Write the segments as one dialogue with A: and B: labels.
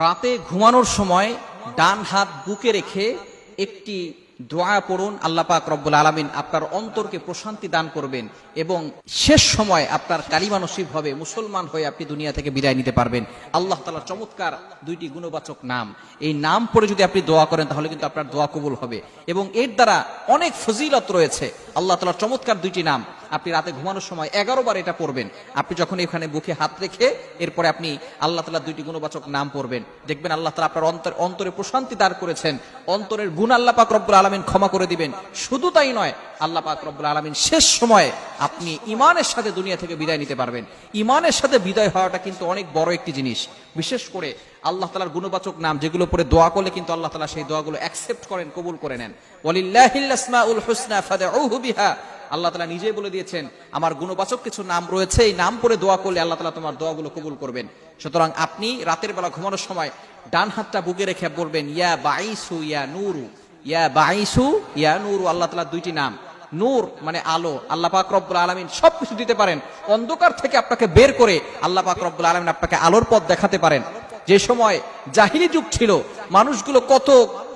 A: রাতে ঘুমানোর সময় ডান হাত বুকে রেখে একটি দোয়া পড়ুন, আল্লাহ পাক রব্বুল আলমিন আপনার অন্তরকে প্রশান্তি দান করবেন এবং শেষ সময় আপনার কালিমা নসিব হবে, মুসলমান হয়ে আপনি দুনিয়া থেকে বিদায় নিতে পারবেন। আল্লাহ তালা চমৎকার দুইটি গুণবাচক নাম। এই নাম পড়ে যদি আপনি দোয়া করেন, তাহলে কিন্তু আপনার দোয়া কবুল হবে। এবং এর দ্বারা অনেক ফজিলত রয়েছে। আল্লাহ তালার চমৎকার দুইটি নাম। আপনি রাতে ঘুমানোর সময় এগারো বার এটা পড়বেন। আপনি যখন এখানে বুকে হাত রেখে এরপরে আপনি আল্লাহ তালা দুইটি গুণবাচক নাম পড়বেন। দেখবেন আল্লাহ তালা আপনার অন্তর অন্তরে প্রশান্তি দাঁড় করেছেন। অন্তরের গুণ আল্লাহ পাক রব্বুল আলমিন ক্ষমা করে দিবেন। শুধু তাই নয়, আল্লাহ পাক রব্বুল আলমিন শেষ সময়ে আপনি ইমানের সাথে দুনিয়া থেকে বিদায় নিতে পারবেন। ইমানের সাথে বিদায় হওয়াটা কিন্তু অনেক বড় একটি জিনিস। বিশেষ করে আল্লাহ তালার গুণবাচক নাম যেগুলো পরে দোয়া করলে কিন্তু আল্লাহ তালা সেই দোয়াগুলো অ্যাকসেপ্ট করেন, কবুল করে নেন। ওয়ালিল্লাহিল আসমাউল হুসনা ফাদউহু বিহা। আল্লাহ তালা নিজেই বলে দিয়েছেন, আমার গুণবাচক কিছু নাম রয়েছে, এই নাম করে দোয়া করলে আল্লাহ তালা তোমার দোয়াগুলো কবুল করবেন। সুতরাং আপনি রাতের বেলা ঘুমানোর সময় ডান হাতটা বুকে রেখে বলবেন, ইয়া বাইসু ইয়া নুরু, ইয়া বাইসু ইয়া নুরু। আল্লাহ তালা দুইটি নাম, নূর মানে আলো, আল্লাহ পাক রব্বুল আলমিন সবকিছু দিতে পারেন। অন্ধকার থেকে আপনাকে বের করে আল্লাহ পাক রব্বুল আলমিন আপনাকে আলোর পথ দেখাতে পারেন। যে সময় জাহিলি যুগ ছিল, মানুষগুলো কত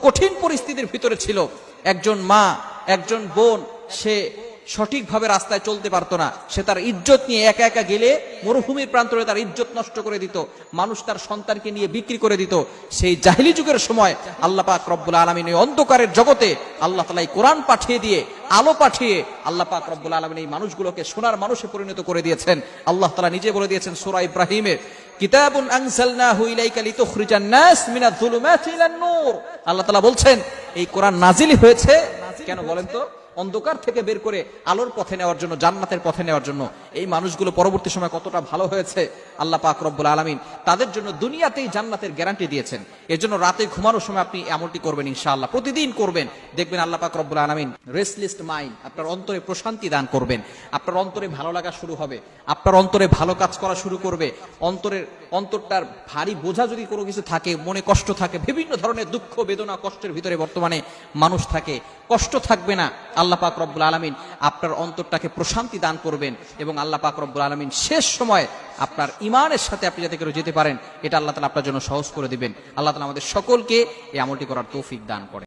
A: কঠিন পরিস্থিতির ভিতরে ছিল। একজন মা, একজন বোন, সে সঠিকভাবে রাস্তায় চলতে পারতো না। সে তার ইজ্জত নিয়ে একা একা গেলে মরুভূমির প্রান্তরে তার ইজ্জত নষ্ট করে দিত। মানুষ তার সন্তানকে নিয়ে বিক্রি করে দিত। সেই জাহিলি যুগের সময় আল্লাহ পাক রব্বুল আলমিন এই অন্ধকারের জগতে আল্লাহ তালা কোরআন পাঠিয়ে দিয়ে, আলো পাঠিয়ে আল্লাহ পাক রব্বুল আলমিন এই মানুষগুলোকে সোনার মানুষে পরিণত করে দিয়েছেন। আল্লাহ তালা নিজে বলে দিয়েছেন সুরা ইব্রাহিমে, কিতাবুন আল্লাহ বলছেন, এই কোরআন নাজিল হয়েছে? কেন বলেন তো? অন্ধকার থেকে বের করে আলোর পথে নেওয়ার জন্য, জান্নাতের পথে নেওয়ার জন্য এই মানুষগুলো পরবর্তী সময় কতটা ভালো হয়েছে, আল্লাহ পাক রব্বুল আলমিন তাদের জন্য দুনিয়াতেই জান্নাতের গ্যারান্টি দিয়েছেন। এর জন্য রাতে ঘুমানোর সময় আপনি এমনটি করবেন ইনশাআল্লাহ। প্রতিদিন করবেন, দেখবেন আল্লাহ পাক রব্বুল আলমিন রেস্টলিস্ট মাইন্ড আপনার অন্তরে প্রশান্তি দান করবেন। আপনার অন্তরে ভালো লাগা শুরু হবে, আপনার অন্তরে ভালো কাজ করা শুরু করবে। অন্তরের, অন্তরটার ভারী বোঝা যদি কোনো কিছু থাকে, মনে কষ্ট থাকে, বিভিন্ন ধরনের দুঃখ, বেদনা, কষ্টের ভিতরে বর্তমানে মানুষ থাকে। কষ্ট থাকবে না আল্লাহ পাক রব্বুল আলমিন আপনার অন্তরটাকে প্রশান্তি দান করবেন এবং আল্লাহ পাক রব্বুল আলমিন শেষ সময় আপনার ইমানের সাথে আপনি যাতে করে যেতে পারেন, এটা আল্লাহ তালা আপনার জন্য সহজ করে দিবেন। আল্লাহ তালা আমাদের সকলকে এই আমলটি করার তৌফিক দান করে